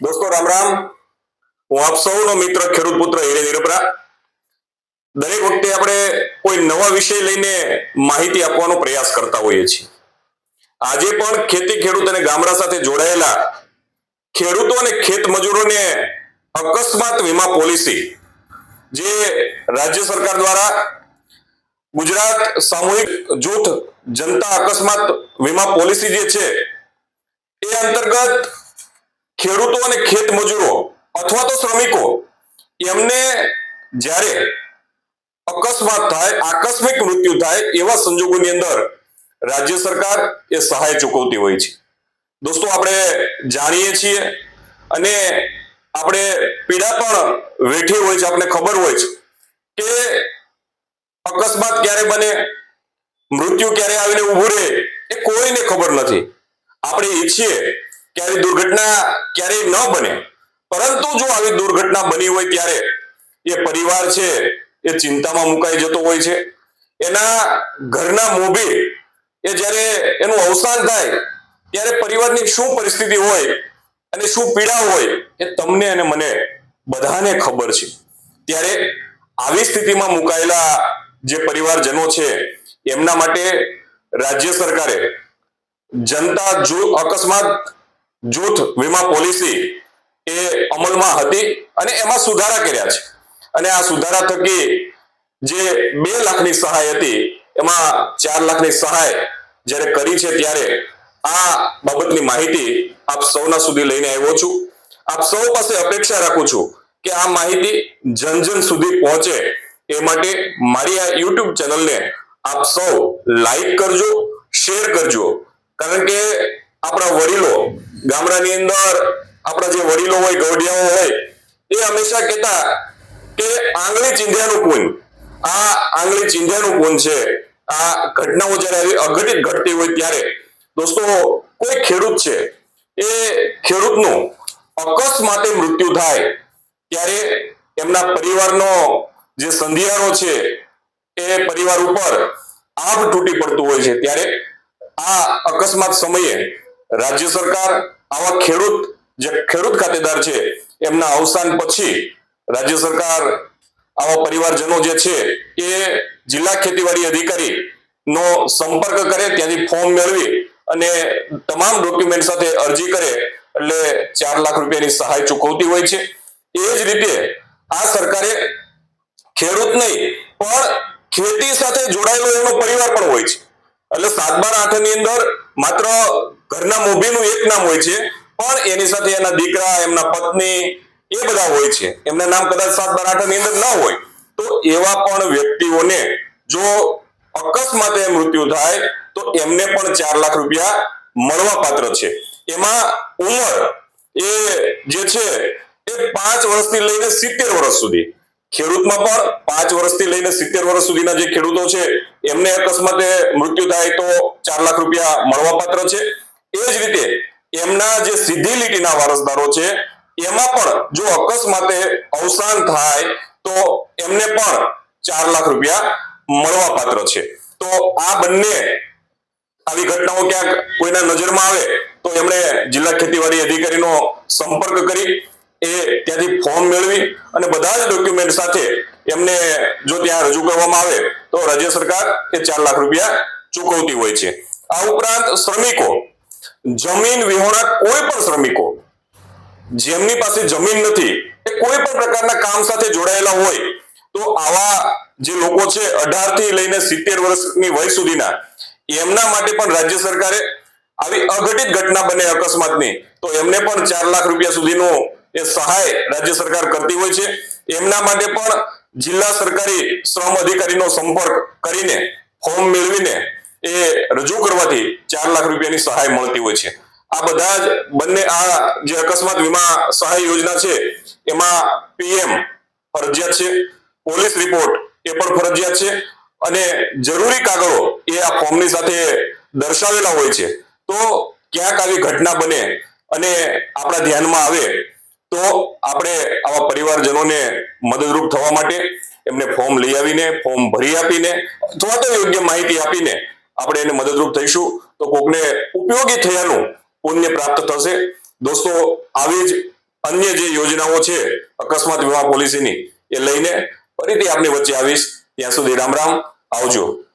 દોસ્તો, રામ રામ. હું આપ સૌનો મિત્ર, ખેડૂત પુત્ર હિરે નિરપરા. દરેક વખતે આપણે કોઈ નવા વિષય લઈને માહિતી આપવાનો પ્રયાસ કરતા હોઈએ છીએ. આજે પણ ખેતી ખેડૂત અને ગામડા સાથે જોડાયેલા ખેડૂતો અને ખેત મજૂરોને અકસ્માત વીમા પોલિસી જે રાજ્ય સરકાર દ્વારા ગુજરાત સામૂહિક જૂથ જનતા અકસ્માત વીમા પોલિસી જે છે, એ અંતર્ગત ખેડૂતો અને ખેત મજૂરો અથવા તો શ્રમિકો એમને જ્યારે અકસ્માત થાય, આકસ્મિક મૃત્યુ થાય એવા સંજોગોની અંદર રાજ્ય સરકાર એ સહાય ચૂકવતી હોય છે. દોસ્તો, આપણે જાણીએ છીએ અને આપણે પીડા પણ વેઠી હોય છે આપણને ખબર હોય છે કે અકસ્માત ક્યારે બને, મૃત્યુ ક્યારે આવીને ઊભું રહે એ કોઈને ખબર નથી. આપણે ઈચ્છીએ કે દુર્ઘટના ક્યારેય ન બને. પરંતુ જો આવી દુર્ઘટના બની હોય ત્યારે એ પરિવાર છે, એ ચિંતામાં મુકાઈ જતો હોય છે. એના ઘરના મોભે એ જ્યારે એનું અવસાન થાય, ત્યારે પરિવારની શું પરિસ્થિતિ હોય અને શું પીડા હોય એ તમને અને મને બધાને ખબર છે. ત્યારે આવી સ્થિતિમાં મુકાયેલા જે પરિવારજનો છે, એમના માટે રાજ્ય સરકારે જનતા જો અકસ્માત જૂથ વીમા પોલિસી એ અમલમાં હતી અને એમાં સુધારા કર્યા છે. અને આ સુધારા થકી જે બે લાખની સહાય હતી, એમાં ચાર લાખની સહાય જ્યારે કરી છે ત્યારે આ બાબતની માહિતી આપ સૌના સુધી લઈને આવ્યો છું. આપ સૌ પાસે અપેક્ષા રાખું છું કે આ માહિતી જન જન સુધી પહોંચે એ માટે મારી આ યુટ્યુબ ચેનલને આપ સૌ લાઈક કરજો, શેર કરજો. કારણ કે આપણા વડીલો ગામડાની અંદર, આપણા જે વડીલો હોય ગૌડિયાઓ હોય, એ હંમેશા કહેતા કે આંગળી ચીંધ્યાનું પૂન આ આંગળી ચીંધ્યાનું પૂન છે. આ ઘટનાઓ જ્યારે આવી અઘટિત ઘટતી હોય ત્યારે, દોસ્તો, કોઈ ખેડૂત છે, એ ખેડૂતનું અકસ્માતે મૃત્યુ થાય, ત્યારે એમના પરિવારનો જે સંધિયારો છે, એ પરિવાર ઉપર આભ તૂટી પડતું હોય છે. ત્યારે આ અકસ્માત સમયે રાજ્ય સરકાર આવા ખેડૂત જે ખેડૂત ખાતેદાર છે, એમના અવસાન પછી રાજ્ય સરકાર આવા પરિવારજનો જે છે, એ જિલ્લા ખેતીવાડી અધિકારી નો સંપર્ક કરે, ત્યાંથી ફોર્મ મેળવી અને તમામ ડોક્યુમેન્ટ સાથે અરજી કરે, એટલે ચાર લાખ રૂપિયાની સહાય ચૂકવતી હોય છે. એ જ રીતે આ સરકારે ખેડૂત નહીં, પણ ખેતી સાથે જોડાયેલો એનો પરિવાર પણ હોય છે. એટલે સાત બાર આઠની અંદર માત્ર ઘરના મોભીનું એક નામ હોય છે, પણ એની સાથે એના દીકરા, એમના પત્ની એ બધા હોય છે. એમના નામ કદાચ સાત બાર આઠની અંદર ન હોય, તો એવા પણ વ્યક્તિઓને જો અકસ્માતે મૃત્યુ થાય, તો એમને પણ ચાર લાખ રૂપિયા મળવા પાત્ર છે. એમાં ઉંમર એ જે છે, એ પાંચ વર્ષથી લઈને સિત્તેર વર્ષ સુધી. ખેડૂતમાં પણ પાંચ વર્ષથી લઈને સિત્તેર વર્ષ સુધીના જે ખેડૂતો છે, એમને અકસ્માતે મૃત્યુ થાય તો ચાર લાખ રૂપિયા મળવા પાત્ર છે. એ જ રીતે એમના જે સીધી લીટીના વારસદારો છે, એમાં પણ જો અકસ્માતે અવસાન થાય તો એમને પણ ચાર લાખ રૂપિયા મળવા પાત્ર છે. તો આ બંને આવી ઘટનાઓ ક્યાંક કોઈના નજરમાં આવે તો એમણે જિલ્લા ખેતીવાડી અધિકારીનો સંપર્ક કરી એ ત્યાંથી ફોર્મ મેળવી અને બધા જ ડોક્યુમેન્ટ સાથે એમને જો ત્યાં રજૂ કરવામાં આવે, તો રાજ્ય સરકાર એ ચાર લાખ રૂપિયા ચૂકવતી હોય છે. આ ઉપરાંત શ્રમિકો. જમીન વિહોણા કોઈ પણ શ્રમિકો, જેમની પાસે જમીન નથી, એ કોઈ પણ પ્રકારના કામ સાથે જોડાયેલા હોય, તો આવા જે લોકો છે, અઢારથી લઈને સિત્તેર વર્ષની વય સુધીના, એમના માટે પણ રાજ્ય સરકારે આવી અઘટિત ઘટના બને અકસ્માતની, તો એમને પણ ચાર લાખ રૂપિયા સુધીનું એ સહાય રાજ્ય સરકાર કરતી હોય છે. એમના માટે પણ જિલ્લા સરકારી શ્રમ અધિકારીનો સંપર્ક કરીને ફોર્મ મેળવીને એ રજૂ કરવાથી ચાર લાખ રૂપિયાની સહાય મળતી હોય છે. આ બધા જ બંને આ જે અકસ્માત વીમા સહાય યોજના છે, એમાં પીએમ ફરજિયાત છે, પોલીસ રિપોર્ટ એ પણ ફરજિયાત છે અને જરૂરી કાગળો એ આ ફોર્મની સાથે દર્શાવેલા હોય છે. તો ક્યાંક આવી ઘટના બને અને આપણા ધ્યાનમાં આવે તો આપણે આવા પરિવારજનોને મદદરૂપ થવા માટે એમને ફોર્મ લઈ આવીને, ફોર્મ ભરી આપીને, અથવા તો યોગ્ય માહિતી આપીને આપણે એને મદદરૂપ થઈશું. તો કોકને ઉપયોગી થયાનું પુણ્ય પ્રાપ્ત થશે. દોસ્તો, આવી જ અન્ય જે યોજનાઓ છે, અકસ્માત વીમા પોલિસીની, એ લઈને ફરીથી આપની વચ્ચે આવીશ. ત્યાં સુધી રામ રામ. આવજો.